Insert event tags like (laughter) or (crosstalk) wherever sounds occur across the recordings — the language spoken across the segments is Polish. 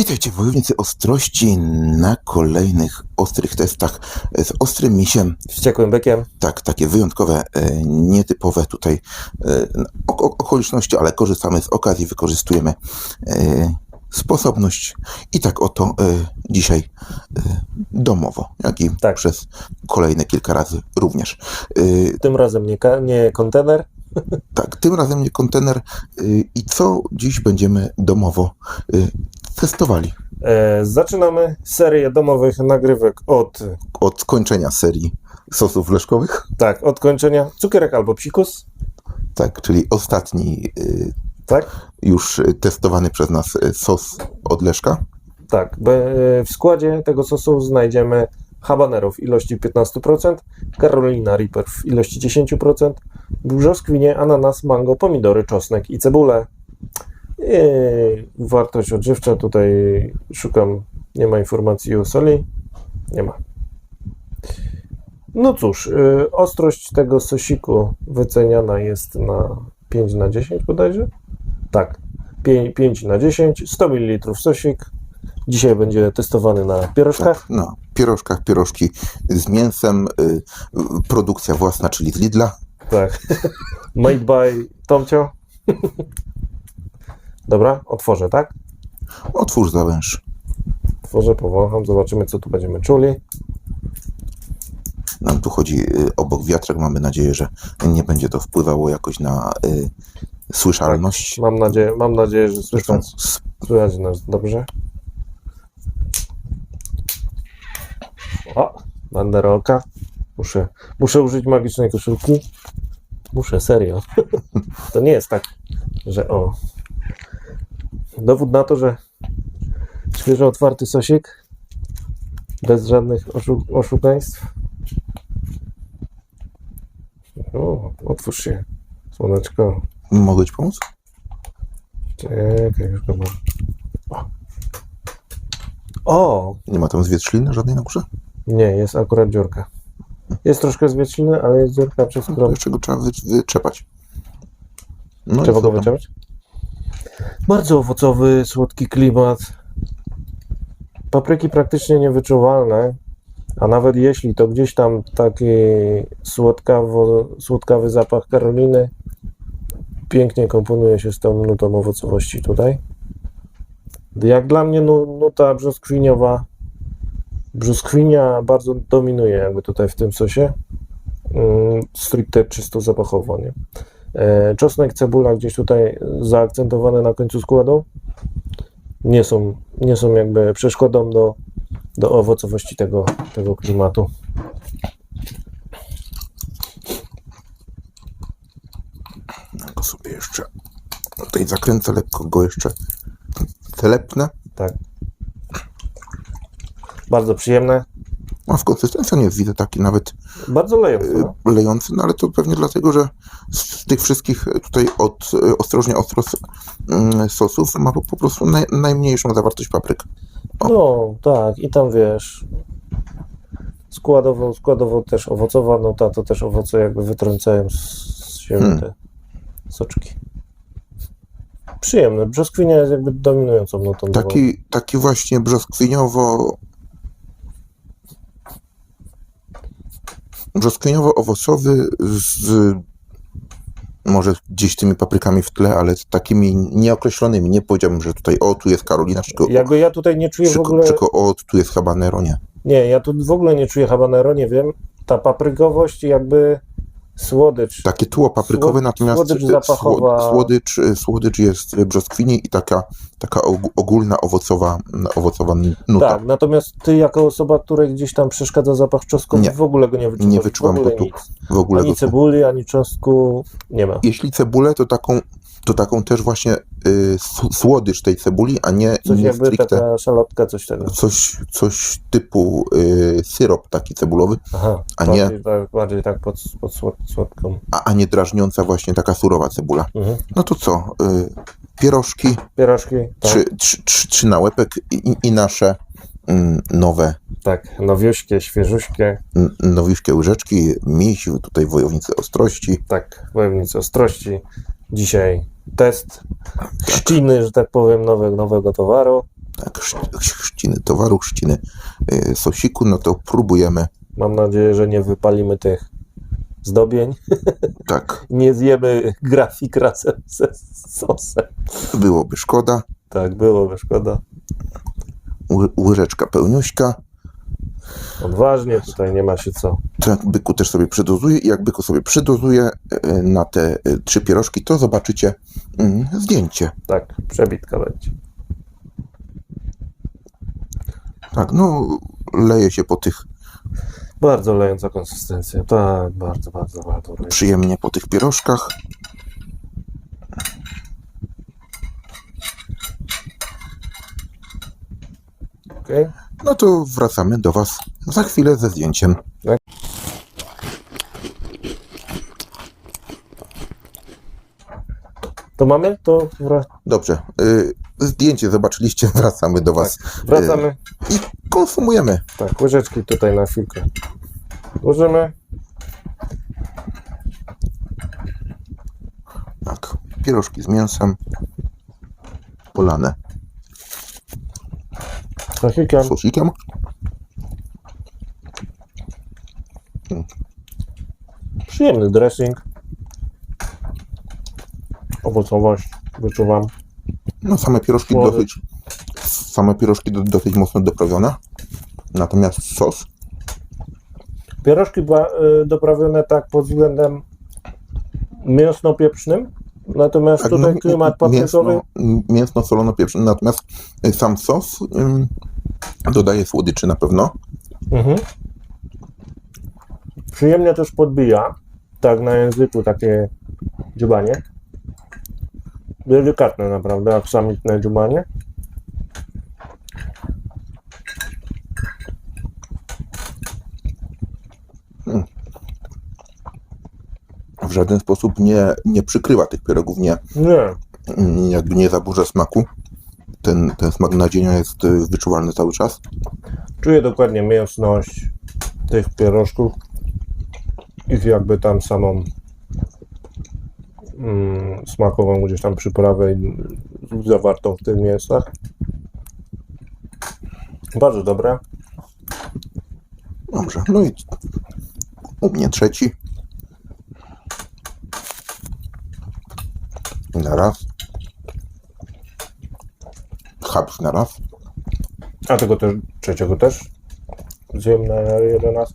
Witajcie wojownicy ostrości na kolejnych ostrych testach z ostrym misiem. Wściekłym bykiem. Tak, takie wyjątkowe, e, nietypowe tutaj e, ok- ok- okoliczności, ale korzystamy z okazji, wykorzystujemy e, sposobność i tak oto dzisiaj domowo, jak i Tak. przez kolejne kilka razy również. Tym razem nie, nie kontener. Tak, tym razem nie kontener i co dziś będziemy domowo testowali. E, zaczynamy serię domowych nagrywek od, Od skończenia serii sosów leszkowych, tak, od kończenia cukierek albo psikus. tak, czyli ostatni y, Tak, już y, testowany przez nas y, sos od leszka. tak. Be, w składzie tego sosu znajdziemy habanero w ilości 15%, Carolina Reaper w ilości 10%, brzoskwinie, ananas, mango, pomidory, czosnek i cebulę. Wartość odżywcza tutaj szukam, nie ma informacji o soli. Nie ma. No cóż, y, ostrość tego sosiku wyceniana jest na 5 na 10 bodajże? Tak, 5, 5 na 10, 100 ml sosik. Dzisiaj będzie testowany na pierożkach. Tak, no, pierożkach, pierożki z mięsem, y, produkcja własna, czyli z Lidla. Tak. (laughs) Made by Tomcio. Dobra, otworzę, tak? Otwórz zawęż. Otworzę, powącham, zobaczymy co tu będziemy czuli. Nam tu chodzi y, obok wiatrek, mamy nadzieję, że nie będzie to wpływało jakoś na y, słyszalność. Mam nadzieję, mam nadzieję że słyszą, słychać nas dobrze. O, banderolka. Muszę, muszę użyć magicznej koszulki. Muszę, serio. (laughs) To nie jest tak, że o. Dowód na to, że świeżo otwarty sosik bez żadnych oszu- oszukaństw. O, otwórz się, słoneczko. Mogę ci pomóc? Czekaj, już go mam. O! o! Nie ma tam zwietrzliny żadnej na górze? Nie, jest akurat dziurka. Jest troszkę zwietrziny, ale jest dziurka, przez No, którą to jeszcze go trzeba wy, wyczepać. No trzeba go tam? Bardzo owocowy, słodki klimat. Papryki praktycznie niewyczuwalne, a nawet jeśli, to gdzieś tam taki słodkawo, słodkawy zapach karoliny pięknie komponuje się z tą nutą owocowości tutaj. Jak dla mnie nu, nuta brzoskwiniowa, brzoskwinia bardzo dominuje jakby tutaj w tym sosie. Mm, stricte czysto zapachowo, nie? E, Czosnek, cebula gdzieś tutaj zaakcentowane na końcu składu. Nie są, nie są jakby przeszkodą do, do owocowości tego, tego klimatu. Go sobie jeszcze tutaj zakręcę, lekko go jeszcze telepnę. Tak. Bardzo przyjemne, A w konsystencji on jest, widzę, taki nawet bardzo lejące. y, No? lejący, no ale to pewnie dlatego, że z tych wszystkich tutaj od y, ostrożnie ostro mm, sosów ma po, po prostu naj, najmniejszą zawartość papryk. no tak, i tam wiesz. Składowo, składowo też owocowa nuta, to też owoce jakby wytrącają z z siebie Hmm. te soczki. Przyjemne. Brzoskwinia jest jakby dominującą nutą. Taki, taki właśnie brzoskwiniowo brzoskwiniowo-owocowy z może gdzieś tymi paprykami w tle, ale z takimi nieokreślonymi. Nie powiedziałbym, że tutaj o, tu jest Karolina, czy Jakby ja tutaj nie czuję w czy, ogóle. czy tylko o, tu jest habanero, nie. Nie, ja tu w ogóle nie czuję habanero, nie wiem. Ta paprykowość jakby słodycz. Takie tło paprykowe, Słod- natomiast słodycz e, zapachowa. słod- słodycz, e, słodycz jest brzoskwini i taka, taka og- ogólna owocowa, owocowa nuta. Tak, natomiast ty jako osoba, której gdzieś tam przeszkadza zapach czosnku, Nie. w ogóle go nie wyczuwasz. Nie wyczuwam w ogóle go tu. W ogóle Ani go cebuli, ani czosnku nie ma. Jeśli cebulę, to taką, to taką też właśnie y, słodycz tej cebuli, a nie, Coś nie jakby stricte taka szalotka, coś tego. coś, coś typu y, syrop taki cebulowy, Aha, A nie- bardziej, tak, bardziej tak pod, pod słod, słodką. a, a nie drażniąca właśnie taka surowa cebula. Mhm. No to co? Y, pierożki, Pierożki, tak, trzy, trzy, trzy, trzy na łepek i, i nasze mm, nowe, tak, nowiuśkie, świeżuśkie, n- nowiuszkie łyżeczki, miś, tutaj wojownicy ostrości. tak, wojownicy ostrości. Dzisiaj test trzciny, że tak powiem, nowe, nowego towaru. tak, chrz- chrzciny towaru, chrzciny y, sosiku, no to próbujemy, Mam nadzieję, że nie wypalimy tych zdobień. tak, (laughs) Nie zjemy grafik razem ze sosem. byłoby szkoda, Tak, byłoby szkoda. Ły- łyżeczka pełniuśka, Odważnie, tutaj nie ma się co. to jak byku też sobie przydozuje i jak byku sobie przydozuje y, na te y, trzy pierożki, to zobaczycie mm, zdjęcie. Tak, przebitka będzie. Tak, no leje się po tych, Bardzo lejąca konsystencja. Tak, bardzo, bardzo, bardzo lejąca. przyjemnie po tych pierożkach. Okej? No to wracamy do Was za chwilę ze zdjęciem. To mamy? To wra- Dobrze, y, zdjęcie zobaczyliście, (laughs) wracamy do Was wracamy. i konsumujemy. Tak, łyżeczki tutaj na chwilkę. Włożymy. Tak, pierożki z mięsem, polane Sosikiem. sosikiem. Przyjemny dressing. Owocowość wyczuwam. No same pierożki Słodycz. dosyć, same pierożki do, dosyć mocno doprawione. Natomiast sos, Pierożki były doprawione tak pod względem mięsno-pieprznym. Natomiast tak, tutaj no, klimat paprykowy. mięsno, mięsno solono pieprzne. Natomiast y, sam sos ym, dodaje słodyczy na pewno. Mhm. Przyjemnie też podbija. Tak na języku takie dziubanie. Delikatne naprawdę, aksamitne dziubanie. Żaden sposób nie, nie przykrywa tych pierogów, nie, Nie, jakby nie zaburza smaku. Ten, ten smak nadzienia jest y, wyczuwalny cały czas. czuję dokładnie mięsność tych pierożków. Ich jakby tam samą mm, smakową gdzieś tam przyprawę zawartą w tych mięsach. Bardzo dobre. Dobrze, no i u mnie trzeci. I na raz. Habs na raz. A tego też, trzeciego też zjem na jeden raz.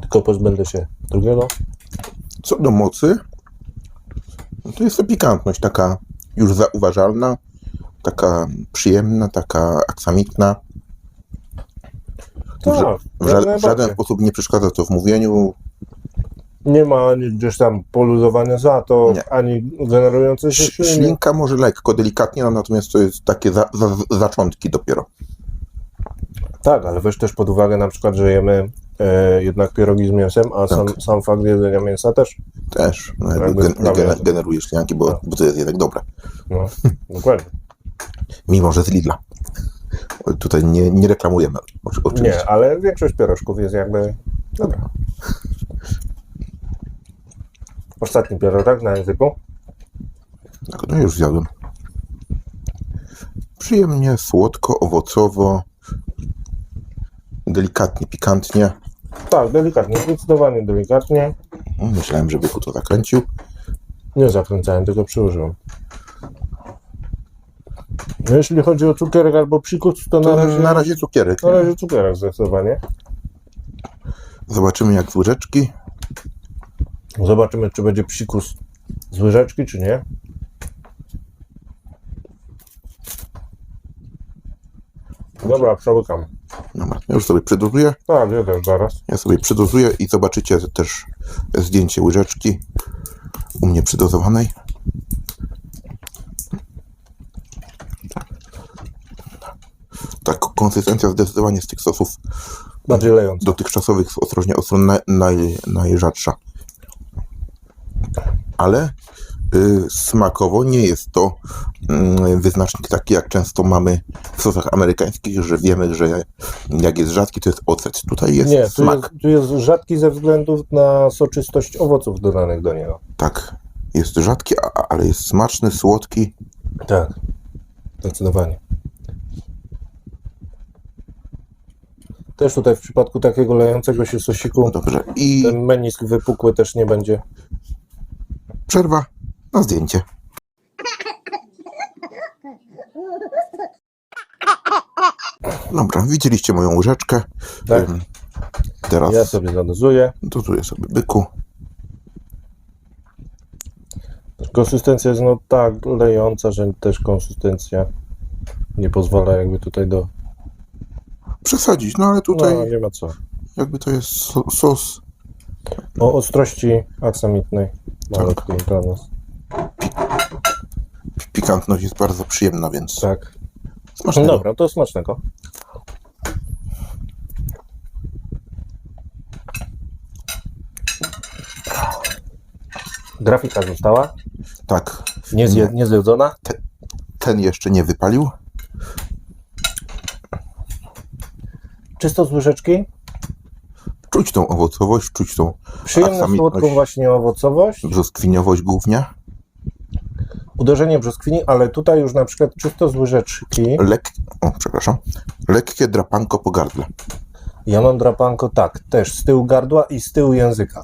Tylko pozbędę się drugiego. Co do mocy, no to jest to pikantność taka już zauważalna, taka przyjemna, taka aksamitna. W, Tak, ża- w, ża- w żaden sposób nie przeszkadza to w mówieniu. Nie ma ani gdzieś tam poluzowania za to, Nie. ani generującej się śliny. Ślinka może lekko, delikatnie, no natomiast to jest takie za, za, zaczątki dopiero. Tak, ale weź też pod uwagę na przykład, że jemy e, jednak pierogi z mięsem, a sam, Tak. sam fakt jedzenia mięsa też. Też no, jakby Jakby gen, sprawia, generuje śliniaki, bo, Tak. bo to jest jednak dobre. No, (laughs) dokładnie. Mimo, że z Lidla. Tutaj nie, nie reklamujemy oczy- oczywiście. Nie, ale większość pierożków jest jakby dobra. Ostatni pierożek na języku. Tak, no już zjadłem. Przyjemnie, słodko, owocowo, delikatnie, pikantnie. Tak, delikatnie, zdecydowanie delikatnie. Myślałem, że Byku to zakręcił. Nie zakręcałem, tylko przyłożyłem. No, jeśli chodzi o cukierek albo psikus, to na To razie, na razie cukierek. na razie cukierek zdecydowanie. Zobaczymy jak z łyżeczki. Zobaczymy, czy będzie psikus z łyżeczki, czy nie. Dobra, przełykam. Dobra, ja już sobie przydozuję. Tak, ja też zaraz. Ja sobie przydozuję i zobaczycie też zdjęcie łyżeczki u mnie przydozowanej. Tak, konsystencja zdecydowanie z tych sosów Bardziej lejąc. dotychczasowych ostrożnie ostro naj, naj, najrzadsza. Ale y, smakowo nie jest to y, wyznacznik taki, jak często mamy w sosach amerykańskich, że wiemy, że jak jest rzadki, to jest ocet. Tutaj jest Nie, tu smak. jest, tu jest rzadki ze względu na soczystość owoców dodanych do niego. Tak, jest rzadki, a- ale jest smaczny, słodki. Tak, zdecydowanie. Też tutaj w przypadku takiego lejącego się sosiku Dobrze. I ten menisk wypukły też nie będzie. Przerwa na zdjęcie. Dobra, widzieliście moją łyżeczkę. Tak. Ym, Teraz Ja sobie zadozuję. dozuję sobie byku. Konsystencja jest no tak lejąca, że też konsystencja nie pozwala jakby tutaj do... Przesadzić, no ale tutaj No, nie ma co. jakby to jest so, sos O ostrości aksamitnej malutkiej dla nas. pikantność jest bardzo przyjemna, więc Tak. smacznego. Dobra, to smacznego. Grafika została, Tak, nie, zje, nie zjedzona. ten jeszcze nie wypalił. Czysto z łyżeczki. Czuć tą owocowość, czuć tą Przyjemną, słodką właśnie owocowość. brzoskwiniowość głównie. Uderzenie brzoskwini, ale tutaj już na przykład czysto z łyżeczki. Lek... O, przepraszam. Lekkie drapanko po gardle. Ja mam drapanko tak, też z tyłu gardła i z tyłu języka.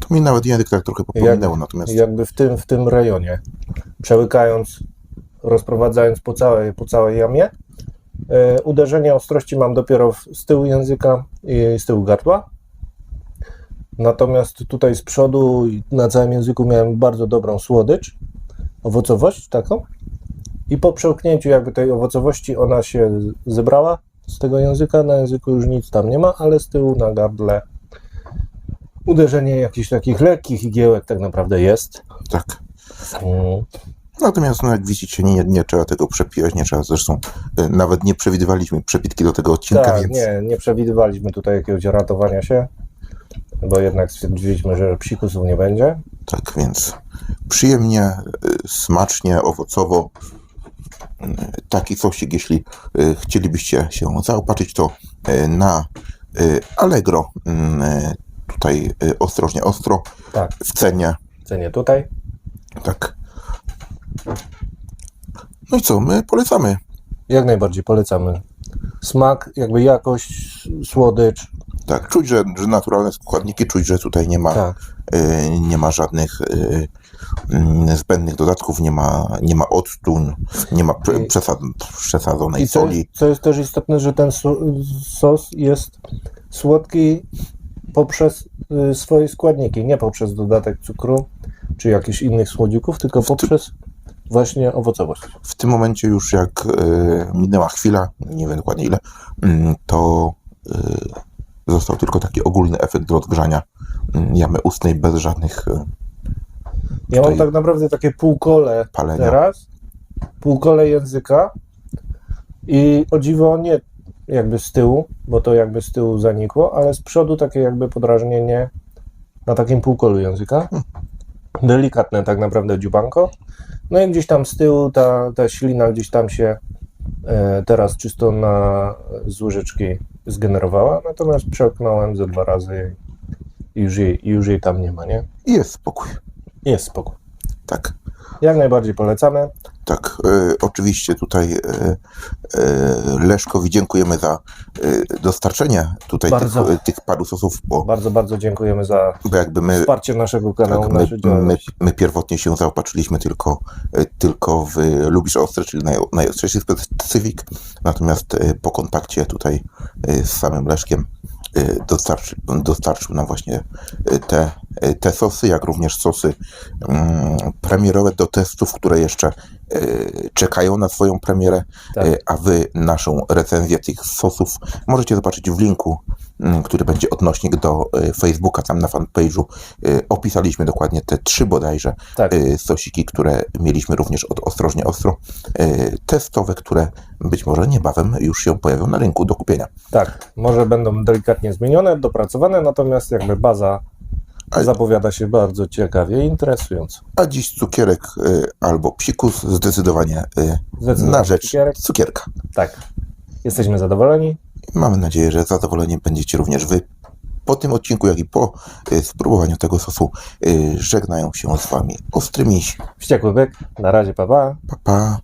To mi nawet język tak trochę popominęło, natomiast Jakby w tym, w tym rejonie. Przełykając, rozprowadzając po całej, po całej jamie. E, uderzenie ostrości mam dopiero z tyłu języka i z tyłu gardła. Natomiast tutaj z przodu na całym języku miałem bardzo dobrą słodycz, owocowość taką. I po przełknięciu jakby tej owocowości ona się zebrała z tego języka. Na języku już nic tam nie ma, ale z tyłu na gardle uderzenie jakichś takich lekkich igiełek tak naprawdę jest. tak. Mm. Natomiast, no jak widzicie, nie, nie trzeba tego przepijać, nie trzeba, zresztą y, nawet nie przewidywaliśmy przepitki do tego odcinka, Tak, więc nie, nie przewidywaliśmy tutaj jakiegoś ratowania się, bo jednak stwierdziliśmy, że psikusów nie będzie. tak, więc przyjemnie, y, smacznie, owocowo. Y, Taki sosik, jeśli y, chcielibyście się zaopatrzyć, to na Allegro, y, tutaj ostrożnie ostro, Tak, w cenie, cenię tutaj. tak. No i co, my polecamy. Jak najbardziej polecamy. Smak, jakby jakość, słodycz. Tak, czuć, że, że naturalne składniki, czuć, że tutaj nie ma, Tak, y, nie ma żadnych y, y, zbędnych dodatków, nie ma, nie ma octu, nie ma przesad, przesadzonej I co, soli. co jest też istotne, że ten so, sos jest słodki poprzez y, swoje składniki, nie poprzez dodatek cukru czy jakichś innych słodzików, tylko poprzez właśnie owocowość. W tym momencie już jak y, minęła chwila, nie wiem dokładnie ile, mm, to y, został tylko taki ogólny efekt do odgrzania mm, jamy ustnej bez żadnych y, Ja mam tak naprawdę takie półkole palenia. teraz, półkole języka i o dziwo nie jakby z tyłu, bo to jakby z tyłu zanikło, ale z przodu takie jakby podrażnienie na takim półkolu języka. Delikatne tak naprawdę dziubanko. No i gdzieś tam z tyłu ta, ta ślina gdzieś tam się e, teraz czysto na z łyżeczki zgenerowała, natomiast przełknąłem ze dwa razy i już jej, już jej tam nie ma, nie? i jest spokój. Jest spokój. Tak. Jak najbardziej polecamy. Tak, e, oczywiście tutaj e, e, Leszkowi dziękujemy za dostarczenie tutaj tych, Bardzo. tych paru sosów, bo, Bardzo, bardzo dziękujemy za my, wsparcie naszego kanału, tak, my, my, my pierwotnie się zaopatrzyliśmy tylko, tylko w Lubisz Ostre, czyli naj, najostrzejszy specyfik, natomiast po kontakcie tutaj z samym Leszkiem dostarczy, dostarczył nam właśnie te, te sosy, jak również sosy mm, premierowe do testów, które jeszcze e, czekają na swoją premierę, Tak. e, a wy naszą recenzję tych sosów możecie zobaczyć w linku, mm, który będzie odnośnik do e, Facebooka, tam na fanpage'u e, opisaliśmy dokładnie te trzy bodajże Tak. e, sosiki, które mieliśmy również od Ostrożnie Ostro, e, testowe, które być może niebawem już się pojawią na rynku do kupienia. Tak, może będą delikatnie zmienione, dopracowane, natomiast jakby baza zapowiada się bardzo ciekawie i interesująco. A dziś cukierek e, albo psikus zdecydowanie e, Zdecydowanie na rzecz cukierek. cukierka. Tak, jesteśmy zadowoleni. Mamy nadzieję, że zadowoleni będziecie również wy. Po tym odcinku, jak i po e, spróbowaniu tego sosu, e, żegnają się z wami ostrymi. Wściekły byk, na razie, pa pa. Pa, pa.